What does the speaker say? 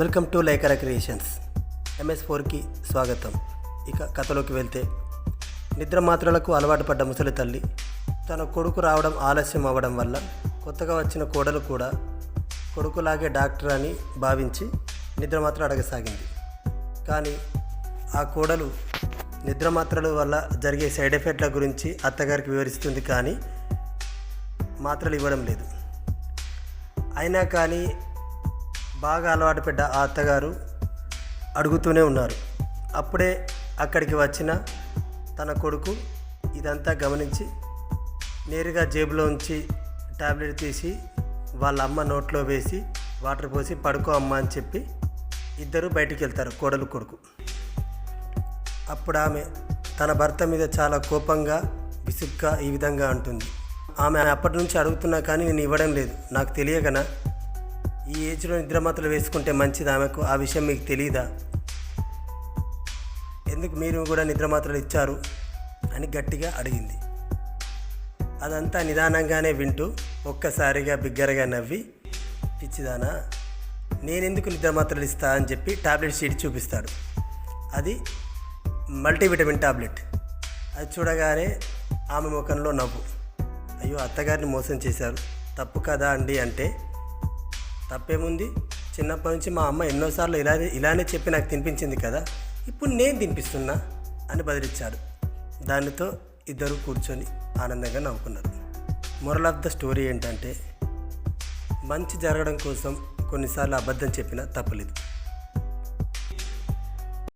Welcome to లైకర creations. MS ఫోర్కి స్వాగతం. ఇక కథలోకి వెళ్తే నిద్ర మాత్రలకు అలవాటు పడ్డ ముసలి తల్లి తన కొడుకు రావడం ఆలస్యం అవ్వడం వల్ల కొత్తగా వచ్చిన కోడలు కూడా కొడుకులాగే డాక్టర్ అని భావించి నిద్ర మాత్ర అడగసాగింది. కానీ ఆ కోడలు నిద్ర మాత్రల వల్ల జరిగే సైడ్ ఎఫెక్ట్ల గురించి అత్తగారికి వివరిస్తుంది కానీ మాత్రలు ఇవ్వడం లేదు. అయినా కానీ బాగా అలవాటు పడ్డ ఆ అత్తగారు అడుగుతూనే ఉన్నారు. అప్పుడే అక్కడికి వచ్చిన తన కొడుకు ఇదంతా గమనించి నేరుగా జేబులో ఉంచి టాబ్లెట్ తీసి వాళ్ళ అమ్మ నోట్లో వేసి వాటర్ పోసి పడుకో అమ్మ అని చెప్పి ఇద్దరు బయటికి వెళ్తారు కోడలు కొడుకు. అప్పుడు ఆమె తన భర్త మీద చాలా కోపంగా విసుగ్గా ఈ విధంగా అంటుంది. ఆమె అప్పటి నుంచి అడుగుతున్నా కానీ నేను ఇవ్వడం లేదు. నాకు తెలియకనా? ఈ ఏజ్లో నిద్రమాత్రలు వేసుకుంటే మంచిది ఆమెకు? ఆ విషయం మీకు తెలియదా ఎందుకు మీరు కూడా నిద్రమాత్రలు ఇచ్చారు? అని గట్టిగా అడిగింది. అదంతా నిదానంగానే వింటూ ఒక్కసారిగా బిగ్గరగా నవ్వి పిచ్చిదానా నేనెందుకు నిద్రమాత్రలు ఇస్తా అని చెప్పి టాబ్లెట్ షీట్ చూపిస్తాడు. అది మల్టీవిటమిన్ టాబ్లెట్. అది చూడగానే ఆమె ముఖంలో నవ్వు. అయ్యో అత్తగారిని మోసం చేశారు. తప్పు కదా అండి అంటే తప్పేముంది? చిన్నప్పటి నుంచి మా అమ్మ ఎన్నోసార్లు ఇలానే ఇలానే చెప్పి నాకు తినిపించింది కదా ఇప్పుడు నేను తినిపిస్తున్నా అని బదిలిచ్చాడు దానితో ఇద్దరు కూర్చొని ఆనందంగా నవ్వుకున్నారు. మొరల్ ఆఫ్ ద స్టోరీ ఏంటంటే మంచి జరగడం కోసం కొన్నిసార్లు అబద్ధం చెప్పినా తప్పలేదు.